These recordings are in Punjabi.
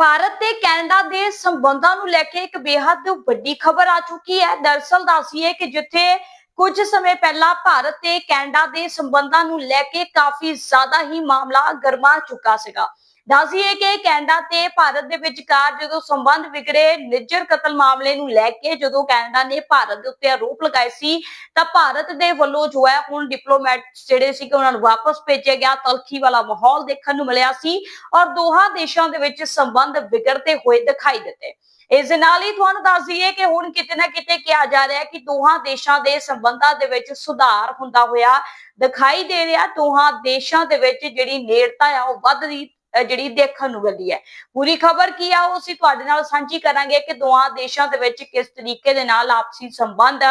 ਭਾਰਤ ਤੇ ਕੈਨੇਡਾ ਦੇ ਸੰਬੰਧਾਂ ਨੂੰ ਲੈ ਕੇ ਇੱਕ ਬੇहद ਵੱਡੀ ਖਬਰ ਆ ਚੁੱਕੀ ਹੈ। ਦਰਸਲ ਦੱਸੀਏ ਕਿ ਜਿੱਥੇ ਕੁਝ ਸਮੇਂ ਪਹਿਲਾਂ ਭਾਰਤ ਤੇ ਕੈਨੇਡਾ ਦੇ ਸੰਬੰਧਾਂ ਨੂੰ ਲੈ ਕੇ ਕਾਫੀ ਜ਼ਿਆਦਾ ਹੀ ਮਾਮਲਾ ਗਰਮਾ ਚੁੱਕਾ ਸੀਗਾ। ਦੱਸੀਏ ਕਿ ਕੈਨੇਡਾ ਤੇ ਭਾਰਤ ਦੇ ਵਿਚਕਾਰ ਜਦੋਂ ਸੰਬੰਧ ਵਿਗੜੇ, ਨਿੱਜਰ ਕਤਲ ਮਾਮਲੇ ਨੂੰ ਲੈ ਕੇ ਜਦੋਂ ਕੈਨੇਡਾ ਨੇ ਭਾਰਤ ਦੇ ਉੱਤੇ ਆਰੋਪ ਲਗਾਏ ਸੀ, ਤਾਂ ਭਾਰਤ ਦੇ ਵੱਲੋਂ ਜੋ ਹੈ ਹੁਣ ਡਿਪਲੋਮੈਟਸ ਜਿਹੜੇ ਸੀ ਉਹਨਾਂ ਨੂੰ ਵਾਪਸ ਭੇਜਿਆ ਗਿਆ, ਤਲਖੀ ਵਾਲਾ ਮਾਹੌਲ ਦੇਖਣ ਨੂੰ ਮਿਲਿਆ ਸੀ ਔਰ ਦੋਹਾਂ ਦੇਸ਼ਾਂ ਦੇ ਵਿੱਚ ਸੰਬੰਧ ਵਿਗੜਦੇ ਹੋਏ ਦਿਖਾਈ ਦਿੱਤੇ। ਇਸ ਦੇ ਨਾਲ ਹੀ ਤੁਹਾਨੂੰ ਦੱਸ ਦਈਏ ਕਿ ਹੁਣ ਕਿਤੇ ਨਾ ਕਿਤੇ ਕਿਹਾ ਜਾ ਰਿਹਾ ਹੈ ਕਿ ਦੋਹਾਂ ਦੇਸ਼ਾਂ ਦੇ ਸੰਬੰਧਾਂ ਦੇ ਵਿੱਚ ਸੁਧਾਰ ਹੁੰਦਾ ਹੋਇਆ ਦਿਖਾਈ ਦੇ ਰਿਹਾ। ਦੋਹਾਂ ਦੇਸ਼ਾਂ ਦੇ ਵਿੱਚ ਜਿਹੜੀ ਨੇੜਤਾ ਆ, ਉਹ ਵੱਧ ਰਹੀ ਜਿਹੜੀ ਦੇਖਣ ਨੂੰ ਮਿਲਦੀ ਹੈ। ਪੂਰੀ ਖਬਰ ਕੀ ਆ ਉਹ ਅਸੀਂ ਤੁਹਾਡੇ ਨਾਲ ਸਾਂਝੀ ਕਰਾਂਗੇ ਕਿ ਦੋਹਾਂ ਦੇਸ਼ਾਂ ਦੇ ਵਿੱਚ ਕਿਸ ਤਰੀਕੇ ਦੇ ਨਾਲ ਆਪਸੀ ਸੰਬੰਧ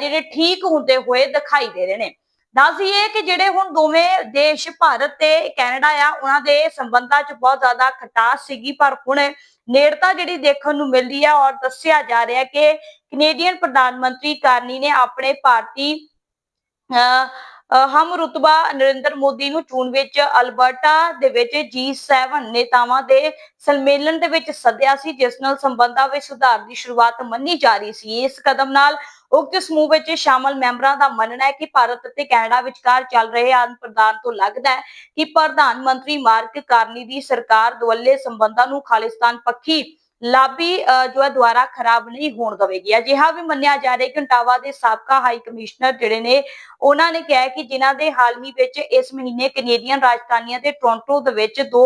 ਜਿਹੜੇ ਠੀਕ ਹੁੰਦੇ ਹੋਏ ਦਿਖਾਈ ਦੇ ਰਹੇ ਨੇ। ਦੱਸ ਦਈਏ ਕਿ ਜਿਹੜੇ ਹੁਣ ਦੋਵੇਂ ਦੇਸ਼ ਭਾਰਤ ਤੇ ਕੈਨੇਡਾ ਆ ਉਹਨਾਂ ਦੇ ਸੰਬੰਧਾਂ 'ਚ ਬਹੁਤ ਜ਼ਿਆਦਾ ਖਟਾਸ ਸੀਗੀ ਪਰ ਹੁਣ ਨੇੜਤਾ ਜਿਹੜੀ ਦੇਖਣ ਨੂੰ ਮਿਲਦੀ ਹੈ ਔਰ ਦੱਸਿਆ ਜਾ ਰਿਹਾ ਕਿ ਕੈਨੇਡੀਅਨ ਪ੍ਰਧਾਨ ਮੰਤਰੀ ਕਾਰਨੀ ਨੇ ਆਪਣੇ ਭਾਰਤੀ ਅਹ, ਹਮ ਰੁਤਬਾ ਨਰਿੰਦਰ ਮੋਦੀ ਨੂੰ ਚੋਣ ਵਿੱਚ ਅਲਬਰਟਾ ਦੇ ਵਿੱਚ G7 ਨੇਤਾਵਾਂ ਦੇ ਸੰਮੇਲਨ ਦੇ ਵਿੱਚ ਸੱਦਿਆ ਸੀ, ਜਿਸ ਨਾਲ ਸੰਬੰਧਾਂ ਵਿੱਚ ਸੁਧਾਰ ਦੀ ਸ਼ੁਰੂਆਤ ਮੰਨੀ ਜਾ ਰਹੀ ਸੀ। ਇਸ ਕਦਮ ਨਾਲ ਉਕਤ ਸਮੂਹ ਵਿੱਚ ਸ਼ਾਮਲ ਮੈਂਬਰਾਂ ਦਾ ਮੰਨਣਾ ਹੈ ਕਿ ਭਾਰਤ ਅਤੇ ਕੈਨੇਡਾ ਵਿਚਕਾਰ ਚੱਲ ਰਹੇ ਆਦਾਨ ਪ੍ਰਦਾਨ ਤੋਂ ਲੱਗਦਾ ਹੈ ਕਿ ਪ੍ਰਧਾਨ ਮੰਤਰੀ ਮਾਰਕ ਕਾਰਨੀ ਦੀ ਸਰਕਾਰ ਦੁਵੱਲੇ ਸੰਬੰਧਾਂ ਨੂੰ ਖਾਲਿਸਤਾਨ ਪੱਖੀ ਲਾਬੀ ਜੋ ਹੈ ਦੁਆਰਾ ਖਰਾਬ ਨਹੀਂ ਹੋਣ ਦੇਵੇਗੀ। ਅਜਿਹਾ ਵੀ ਮੰਨਿਆ ਜਾ ਰਿਹਾ ਕਿ ਓਟਾਵਾ ਦੇ ਸਾਬਕਾ ਹਾਈ ਕਮਿਸ਼ਨਰ ਜਿਹੜੇ ਨੇ, ਉਹਨਾਂ ਨੇ ਕਿਹਾ ਕਿ ਜਿਨ੍ਹਾਂ ਦੇ ਹਾਲ ਵਿੱਚ ਇਸ ਮਹੀਨੇ ਕੈਨੇਡੀਅਨ ਰਾਜਧਾਨੀਆਂ ਤੇ ਟੋਰਾਂਟੋ ਦੇ ਵਿੱਚ ਦੋ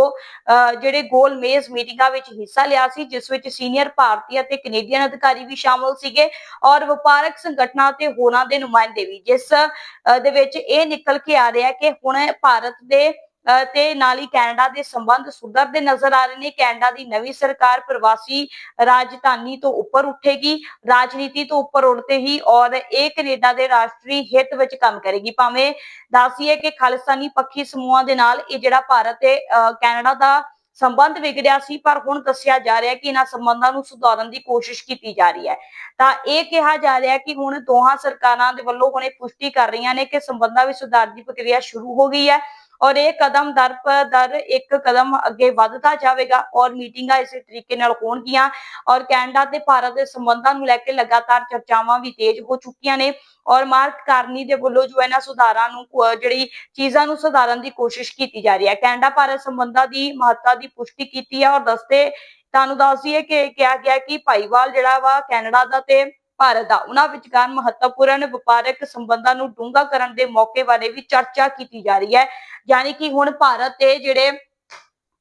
ਜਿਹੜੇ ਗੋਲ ਮੇਜ਼ ਮੀਟਿੰਗਾਂ ਵਿੱਚ ਹਿੱਸਾ ਲਿਆ ਸੀ, ਜਿਸ ਵਿੱਚ ਸੀਨੀਅਰ ਭਾਰਤੀ ਅਤੇ ਕੈਨੇਡੀਅਨ ਅਧਿਕਾਰੀ ਵੀ ਸ਼ਾਮਲ ਸੀਗੇ ਔਰ ਵਪਾਰਕ ਸੰਗਠਨਾਂ ਤੇ ਹੋਰਾਂ ਦੇ ਨੁਮਾਇੰਦੇ ਵੀ। ਜਿਸ ਦੇ ਵਿੱਚ ਇਹ ਨਿਕਲ ਕੇ ਆ ਰਿਹਾ ਕਿ ਹੁਣ ਭਾਰਤ ਦੇ ਤੇ ਨਾਲ ਹੀ ਕੈਨੇਡਾ ਦੇ ਸੰਬੰਧ ਸੁਧਰਦੇ ਨਜ਼ਰ ਆ ਰਹੇ ਨੇ। ਕੈਨੇਡਾ ਦੀ ਨਵੀਂ ਸਰਕਾਰ ਪ੍ਰਵਾਸੀ ਰਾਜਧਾਨੀ ਤੋਂ ਉੱਪਰ ਉੱਠੇਗੀ ਰਾਜਨੀਤੀ ਤੋਂ ਉੱਪਰ ਉੱਠਦੇ ਹੀ ਔਰ ਇਹ ਕੈਨੇਡਾ ਦੇ ਰਾਸ਼ਟਰੀ ਹਿੱਤ ਵਿੱਚ ਕੰਮ ਕਰੇਗੀ। ਭਾਵੇਂ ਦੱਸੀਏ ਕਿ ਖਾਲਿਸਤਾਨੀ ਪੱਖੀ ਸਮੂਹਾਂ ਦੇ ਨਾਲ ਇਹ ਜਿਹੜਾ ਭਾਰਤ ਤੇ ਅਹ, ਕੈਨੇਡਾ ਦਾ ਸੰਬੰਧ ਵਿਗੜਿਆ ਸੀ ਪਰ ਹੁਣ ਦੱਸਿਆ ਜਾ ਰਿਹਾ ਕਿ ਇਹਨਾਂ ਸੰਬੰਧਾਂ ਨੂੰ ਸੁਧਾਰਨ ਦੀ ਕੋਸ਼ਿਸ਼ ਕੀਤੀ ਜਾ ਰਹੀ ਹੈ। ਤਾਂ ਇਹ ਕਿਹਾ ਜਾ ਰਿਹਾ ਕਿ ਹੁਣ ਦੋਹਾਂ ਸਰਕਾਰਾਂ ਦੇ ਵੱਲੋਂ ਹੁਣ ਇਹ ਪੁਸ਼ਟੀ ਕਰ ਰਹੀਆਂ ਨੇ ਕਿ ਸੰਬੰਧਾਂ ਵਿੱਚ ਸੁਧਾਰ ਦੀ ਪ੍ਰਕਿਰਿਆ ਸ਼ੁਰੂ ਹੋ ਗਈ ਹੈ। ਔਰ ਇਹ ਕਦਮ ਦਰ ਦਰ ਇੱਕ ਕਦਮ ਅੱਗੇ ਵੱਧਦਾ ਜਾਵੇਗਾ ਔਰ ਮੀਟਿੰਗਾਂ ਇਸੇ ਤਰੀਕੇ ਨਾਲ ਹੋਣਗੀਆਂ ਔਰ ਕੈਨੇਡਾ ਤੇ ਭਾਰਤ ਦੇ ਸੰਬੰਧਾਂ ਨੂੰ ਲੈ ਕੇ ਲਗਾਤਾਰ ਚਰਚਾਵਾਂ ਵੀ ਤੇਜ਼ ਹੋ ਚੁੱਕੀਆਂ ਨੇ ਔਰ ਮਾਰਕ ਕਾਰਨੀ ਦੇ ਵੱਲੋਂ ਜੋ ਇਹਨਾਂ ਸੁਧਾਰਾਂ ਨੂੰ ਜਿਹੜੀ ਚੀਜ਼ਾਂ ਨੂੰ ਸੁਧਾਰਨ ਦੀ ਕੋਸ਼ਿਸ਼ ਕੀਤੀ ਜਾ ਰਹੀ ਹੈ। ਕੈਨੇਡਾ ਭਾਰਤ ਸੰਬੰਧਾਂ ਦੀ ਮਹੱਤਤਾ ਦੀ ਪੁਸ਼ਟੀ ਕੀਤੀ ਹੈ ਔਰ ਦੱਸਦੇ ਤੁਹਾਨੂੰ ਦੱਸ ਦਈਏ ਕਿ ਕਿਹਾ ਗਿਆ ਕਿ ਭਾਈਵਾਲ ਜਿਹੜਾ ਵਾ ਕੈਨੇਡਾ ਦਾ ਤੇ ਭਾਰਤ ਦਾ। ਉਹਨਾਂ ਵਿਚਕਾਰ ਮਹੱਤਵਪੂਰਨ ਵਪਾਰਕ ਸੰਬੰਧਾਂ ਨੂੰ ਡੂੰਘਾ ਕਰਨ ਦੇ ਮੌਕੇ ਬਾਰੇ ਵੀ ਚਰਚਾ ਕੀਤੀ ਜਾ ਰਹੀ ਹੈ। ਯਾਨੀ ਕਿ ਹੁਣ ਭਾਰਤ ਤੇ ਜਿਹੜੇ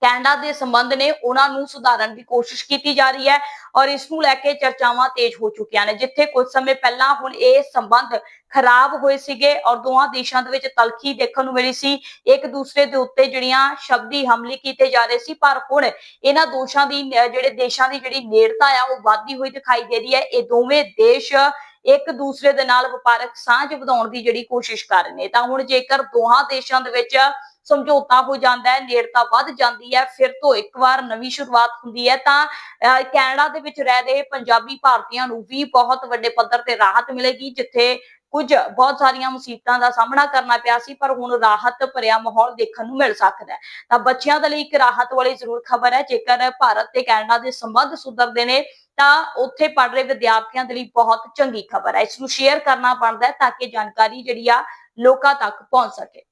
ਕੈਨੇਡਾ ਦੇ ਸੰਬੰਧ ਨੇ ਉਹਨਾਂ ਨੂੰ ਸੁਧਾਰਨ ਦੀ ਕੋਸ਼ਿਸ਼ ਕੀਤੀ ਜਾ ਰਹੀ ਹੈ ਔਰ ਇਸ ਨੂੰ ਲੈ ਕੇ ਚਰਚਾਵਾਂ ਤੇਜ਼ ਹੋ ਚੁੱਕੀਆਂ ਨੇ, ਜਿੱਥੇ ਕੁਝ ਸਮੇਂ ਪਹਿਲਾਂ ਹੁਣ ਇਹ ਸੰਬੰਧ ਖਰਾਬ ਹੋਏ ਸੀਗੇ ਔਰ ਦੋਹਾਂ ਦੇਸ਼ਾਂ ਦੇ ਵਿੱਚ ਤਲਖੀ ਦੇਖਣ ਨੂੰ ਮਿਲੀ ਸੀ। ਇੱਕ ਦੂਸਰੇ ਦੇ ਉੱਤੇ ਜਿਹੜੀਆਂ ਸ਼ਬਦੀ ਹਮਲੇ ਕੀਤੇ ਜਾ ਰਹੇ ਸੀ, ਪਰ ਹੁਣ ਇਹਨਾਂ ਦੋਸ਼ਾਂ ਦੀ ਜਿਹੜੇ ਦੇਸ਼ਾਂ ਦੀ ਜਿਹੜੀ ਨੇੜਤਾ ਆ, ਉਹ ਵੱਧਦੀ ਹੋਈ ਦਿਖਾਈ ਦੇ ਰਹੀ ਹੈ। ਇਹ ਦੋਵੇਂ ਦੇਸ਼ ਇੱਕ ਦੂਸਰੇ ਦੇ ਨਾਲ ਵਪਾਰਕ ਸਾਂਝ ਵਧਾਉਣ ਦੀ ਜਿਹੜੀ ਕੋਸ਼ਿਸ਼ ਕਰ ਰਹੇ ਨੇ। ਤਾਂ ਹੁਣ ਜੇਕਰ ਦੋਹਾਂ ਦੇਸ਼ਾਂ ਦੇ ਵਿੱਚ ਸਮਝੌਤਾ ਹੋ ਜਾਂਦਾ ਹੈ ਨੇੜਤਾ ਵੱਧ ਜਾਂਦੀ ਹੈ ਫਿਰ ਤੋਂ ਇੱਕ ਵਾਰ ਨਵੀਂ ਸ਼ੁਰੂਆਤ ਹੁੰਦੀ ਹੈ ਤਾਂ ਅਹ, ਕੈਨੇਡਾ ਦੇ ਵਿੱਚ ਰਹਿ ਰਹੇ ਪੰਜਾਬੀ ਭਾਰਤੀਆਂ ਨੂੰ ਵੀ ਬਹੁਤ ਵੱਡੇ ਪੱਧਰ ਤੇ ਰਾਹਤ ਮਿਲੇਗੀ ਜਿੱਥੇ ਕੁਝ ਬਹੁਤ ਸਾਰੀਆਂ ਮੁਸੀਬਤਾਂ ਦਾ ਸਾਹਮਣਾ ਕਰਨਾ ਪਿਆ ਸੀ ਪਰ ਹੁਣ ਰਾਹਤ ਭਰਿਆ ਮਾਹੌਲ ਦੇਖਣ ਨੂੰ ਮਿਲ ਸਕਦਾ ਹੈ। ਤਾਂ ਬੱਚਿਆਂ ਦੇ ਲਈ ਇੱਕ ਰਾਹਤ ਵਾਲੀ ਜ਼ਰੂਰ ਖਬਰ ਹੈ ਜੇਕਰ ਭਾਰਤ ਤੇ ਕੈਨੇਡਾ ਦੇ ਸੰਬੰਧ ਸੁਧਰਦੇ ਨੇ ਤਾਂ ਉੱਥੇ ਪੜ ਰਹੇ ਵਿਦਿਆਰਥੀਆਂ ਦੇ ਲਈ ਬਹੁਤ ਚੰਗੀ ਖਬਰ ਹੈ। ਇਸ ਨੂੰ ਸ਼ੇਅਰ ਕਰਨਾ ਬਣਦਾ ਤਾਂ ਕਿ ਜਾਣਕਾਰੀ ਜਿਹੜੀ ਆ ਲੋਕਾਂ ਤੱਕ ਪਹੁੰਚ ਸਕੇ।